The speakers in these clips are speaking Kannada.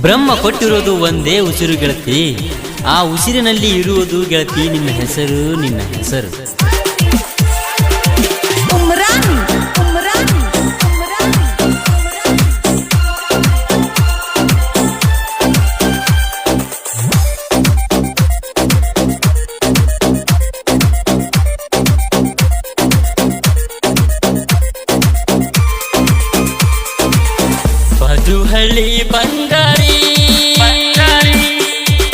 ಬ್ರಹ್ಮ ಕೊಟ್ಟಿರೋದು ಒಂದೇ ಉಸಿರು ಗೆಳತಿ. ಆ ಉಸಿರಿನಲ್ಲಿ ಇರುವುದು ಗೆಳತಿ ನಿನ್ನ ಹೆಸರು ನಿನ್ನ ಹೆಸರು. ಬದುಹಳ್ಳಿ ಬಂಗಾರಿ.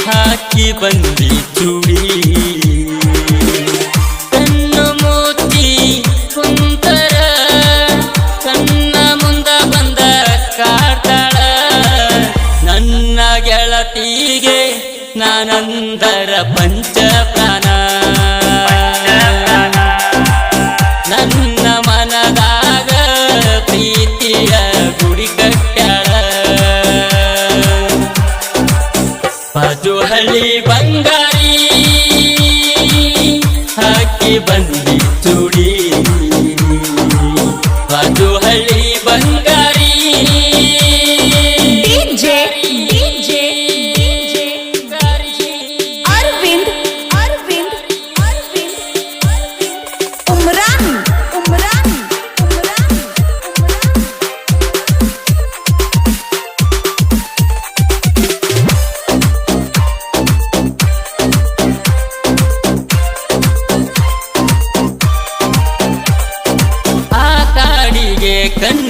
ಹಾಕಿ ಬಂದಿ ಚೂಡಿ. ಕಣ್ಣು ಮೋತಿ ಕುಂತರ ಕಣ್ಣ ಮುಂದ ಬಂದ ಕಾಡ್ತಾಳ. ನನ್ನ ಗೆಳತಿಗೆ ನಾನಂದರ ಪಂಚ ಬಾಜುಹಳ್ಳಿ ಬಂಗಾರಿ ಹಾಕಿ ಬಂದಿ ಚೂಡಿ. ಬಾಜುಹಳ್ಳಿ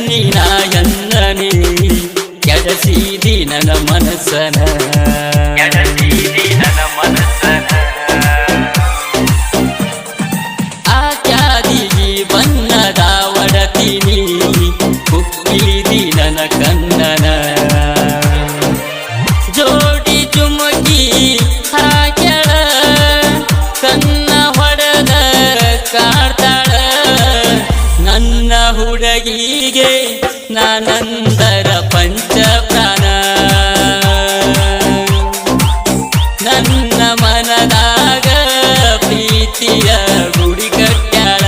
ಕಣ್ಣಿನ ಎನ್ನನೆ ಕೆಡಸಿದಿ ನನ್ನ ಮನಸ್ಸನ. ಆ ಕ್ಯಾದಿಗಿ ಬಣ್ಣದ ಒಡತಿನಿ ಕುಕ್ಕಿದಿ ನನ್ನ ಕಣ್ಣನ ಹುಡುಗಿಗೆ ನಾನಂದರ ಪಂಚ ಪ್ರಾಣ ನನ್ನ ಮನದಾಗ ಪ್ರೀತಿಯ ಗುಡಿ ಕಟ್ಟಾಳ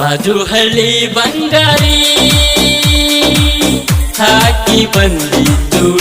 ಬಾಜುಹಳ್ಳಿ ಬಂಗಾರಿ ಹಾಕಿ ಬಂದಿ ಚೂಡಿ